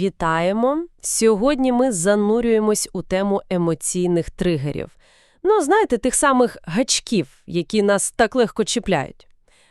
Вітаємо! Сьогодні ми занурюємось у тему емоційних тригерів. Ну, знаєте, тих самих гачків, які нас так легко чіпляють.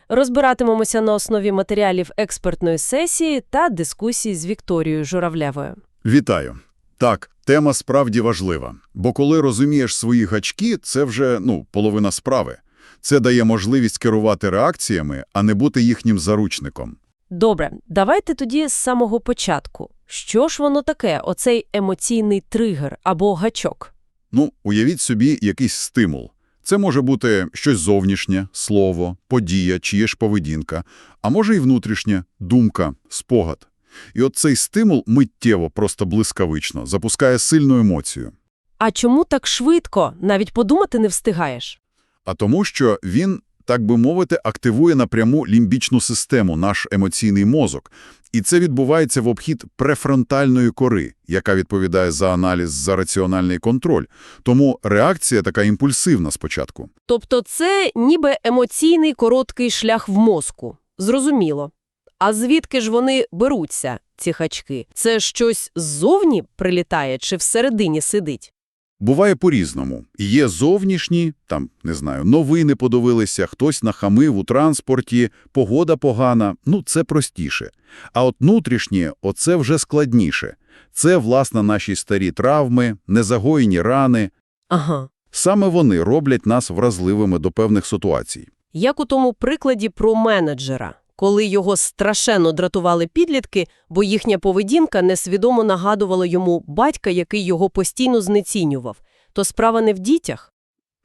Розбиратимемося на основі матеріалів експертної сесії та дискусії з Вікторією Журавлевою. Вітаю. Так, тема справді важлива, бо коли розумієш свої гачки, це вже, ну, половина справи. Це дає можливість керувати реакціями, а не бути їхнім заручником. Добре, давайте тоді з самого початку. Що ж воно таке, оцей емоційний тригер або гачок? Ну, уявіть собі якийсь стимул. Це може бути щось зовнішнє, слово, подія, чиєш поведінка, а може і внутрішнє, думка, спогад. І от цей стимул миттєво, просто блискавично, запускає сильну емоцію. А чому так швидко? Навіть подумати не встигаєш. А тому, що він, так би мовити, активує напряму лімбічну систему, наш емоційний мозок. І це відбувається в обхід префронтальної кори, яка відповідає за аналіз, за раціональний контроль. Тому реакція така імпульсивна спочатку. Тобто це ніби емоційний короткий шлях в мозку. Зрозуміло. А звідки ж вони беруться, ці хачки? Це щось ззовні прилітає чи всередині сидить? Буває по-різному. Є зовнішні, там, не знаю, новини подивилися, хтось нахамив у транспорті, погода погана, ну це простіше. А от внутрішні – оце вже складніше. Це, власне, наші старі травми, незагоєні рани. Ага. Саме вони роблять нас вразливими до певних ситуацій. Як у тому прикладі про менеджера, коли його страшенно дратували підлітки, бо їхня поведінка несвідомо нагадувала йому батька, який його постійно знецінював. То справа не в дітях?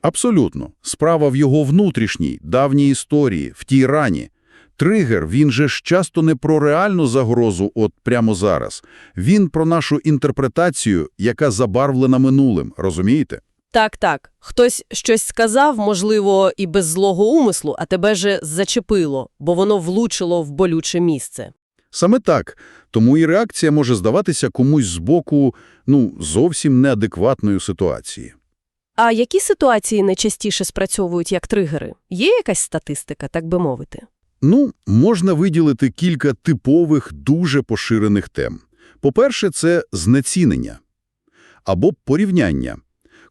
Абсолютно. Справа в його внутрішній, давній історії, в тій рані. Тригер, він же ж часто не про реальну загрозу от прямо зараз. Він про нашу інтерпретацію, яка забарвлена минулим, розумієте? Так-так. Хтось щось сказав, можливо, і без злого умислу, а тебе же зачепило, бо воно влучило в болюче місце. Саме так. Тому і реакція може здаватися комусь з боку, ну, зовсім неадекватної ситуації. А які ситуації найчастіше спрацьовують як тригери? Є якась статистика, так би мовити? Ну, можна виділити кілька типових, дуже поширених тем. По-перше, це знецінення або порівняння.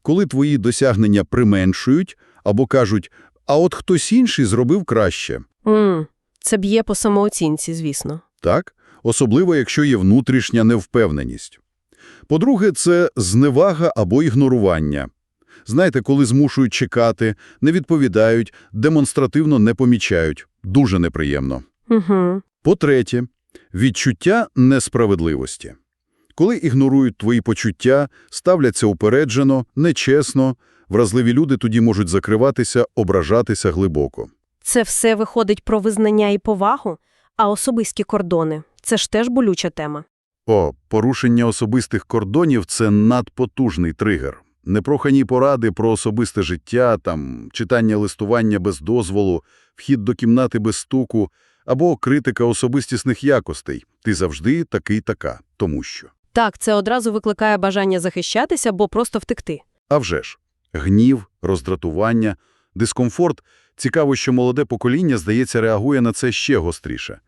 Коли твої досягнення применшують або кажуть, а от хтось інший зробив краще. М, це б'є по самооцінці, звісно. Так? Особливо, якщо є внутрішня невпевненість. По-друге, це зневага або ігнорування. Знаєте, коли змушують чекати, не відповідають, демонстративно не помічають. Дуже неприємно. Угу. По-третє, відчуття несправедливості. Коли ігнорують твої почуття, ставляться упереджено, нечесно, вразливі люди тоді можуть закриватися, ображатися глибоко. Це все виходить про визнання і повагу, а особисті кордони – це ж теж болюча тема. О, порушення особистих кордонів – це надпотужний тригер. Непрохані поради про особисте життя, там, читання листування без дозволу, вхід до кімнати без стуку або критика особистісних якостей. Ти завжди такий-така, тому що. Так, це одразу викликає бажання захищатися, бо просто втекти. А вже ж. Гнів, роздратування, дискомфорт. Цікаво, що молоде покоління, здається, реагує на це ще гостріше.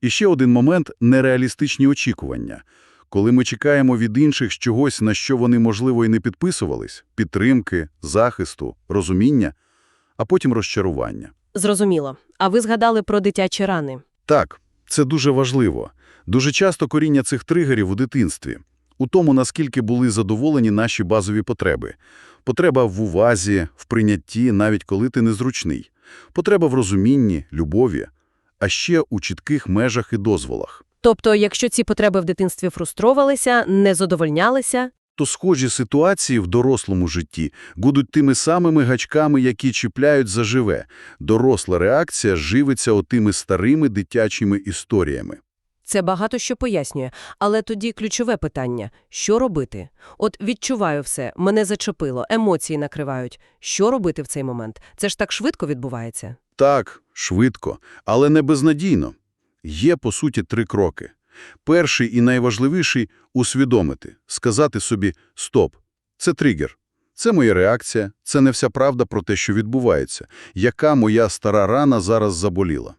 І ще один момент – нереалістичні очікування. Коли ми чекаємо від інших чогось, на що вони, можливо, і не підписувались – підтримки, захисту, розуміння, а потім розчарування. Зрозуміло. А ви згадали про дитячі рани. Так, це дуже важливо. Дуже часто коріння цих тригерів у дитинстві. У тому, наскільки були задоволені наші базові потреби. Потреба в увазі, в прийнятті, навіть коли ти незручний. Потреба в розумінні, любові, а ще у чітких межах і дозволах. Тобто, якщо ці потреби в дитинстві фруструвалися, не задовольнялися, То схожі ситуації в дорослому житті будуть тими самими гачками, які чіпляють заживе. Доросла реакція живиться отими старими дитячими історіями. Це багато що пояснює. Але тоді ключове питання – що робити? От відчуваю все, мене зачепило, емоції накривають. Що робити в цей момент? Це ж так швидко відбувається. Так, швидко, але не безнадійно. Є, по суті, три кроки. Перший і найважливіший – усвідомити, сказати собі «стоп». Це тригер. Це моя реакція, це не вся правда про те, що відбувається. Яка моя стара рана зараз заболіла?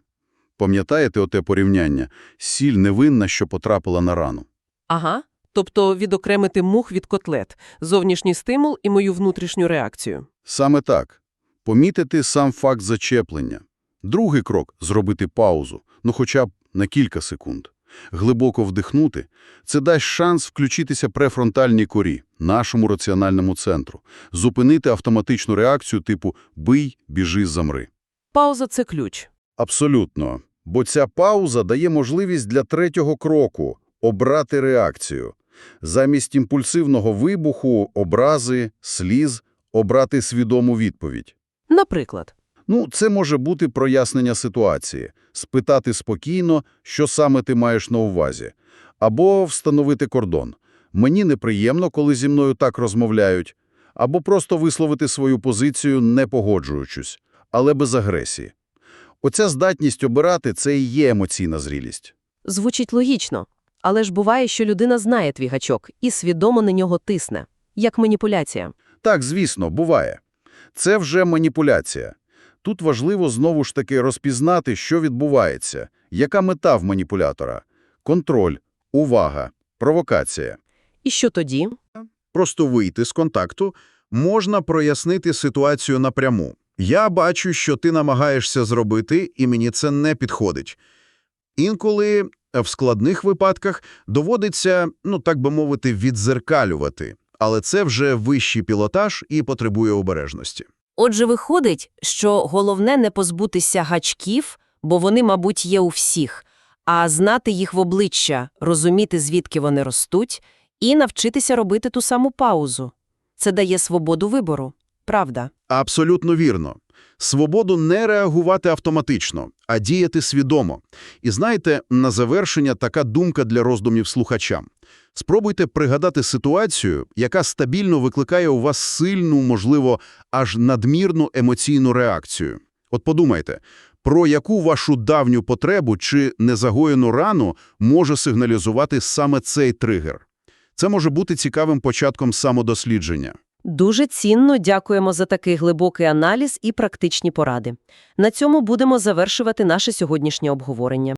Пам'ятаєте оте порівняння? Сіль невинна, що потрапила на рану. Ага. Тобто відокремити мух від котлет, зовнішній стимул і мою внутрішню реакцію. Саме так. Помітити сам факт зачеплення. Другий крок – зробити паузу, ну хоча б на кілька секунд. Глибоко вдихнути – це дасть шанс включитися префронтальній корі, нашому раціональному центру, зупинити автоматичну реакцію типу «бий, біжи, замри». Пауза – це ключ. Абсолютно. Бо ця пауза дає можливість для третього кроку – обрати реакцію. Замість імпульсивного вибуху, образи, сліз – обрати свідому відповідь. Наприклад. Ну, це може бути прояснення ситуації, спитати спокійно, що саме ти маєш на увазі, або встановити кордон. Мені неприємно, коли зі мною так розмовляють, або просто висловити свою позицію, не погоджуючись, але без агресії. Оця здатність обирати – це і є емоційна зрілість. Звучить логічно. Але ж буває, що людина знає твій гачок і свідомо на нього тисне. Як маніпуляція. Так, звісно, буває. Це вже маніпуляція. Тут важливо знову ж таки розпізнати, що відбувається, яка мета в маніпулятора – контроль, увага, провокація. І що тоді? просто вийти з контакту, можна прояснити ситуацію напряму. Я бачу, що ти намагаєшся зробити, і мені це не підходить. Інколи е, в складних випадках доводиться, ну так би мовити, відзеркалювати. Але це вже вищий пілотаж і потребує обережності. Отже, виходить, що головне не позбутися гачків, бо вони, мабуть, є у всіх, а знати їх в обличчя, розуміти, звідки вони ростуть, і навчитися робити ту саму паузу. Це дає свободу вибору. Правда. Абсолютно вірно. Свободу не реагувати автоматично, а діяти свідомо. І знаєте, на завершення така думка для роздумів слухачам. Спробуйте пригадати ситуацію, яка стабільно викликає у вас сильну, можливо, аж надмірну емоційну реакцію. От подумайте, про яку вашу давню потребу чи незагоєну рану може сигналізувати саме цей тригер. Це може бути цікавим початком самодослідження. Дуже цінно дякуємо за такий глибокий аналіз і практичні поради. На цьому будемо завершувати наше сьогоднішнє обговорення.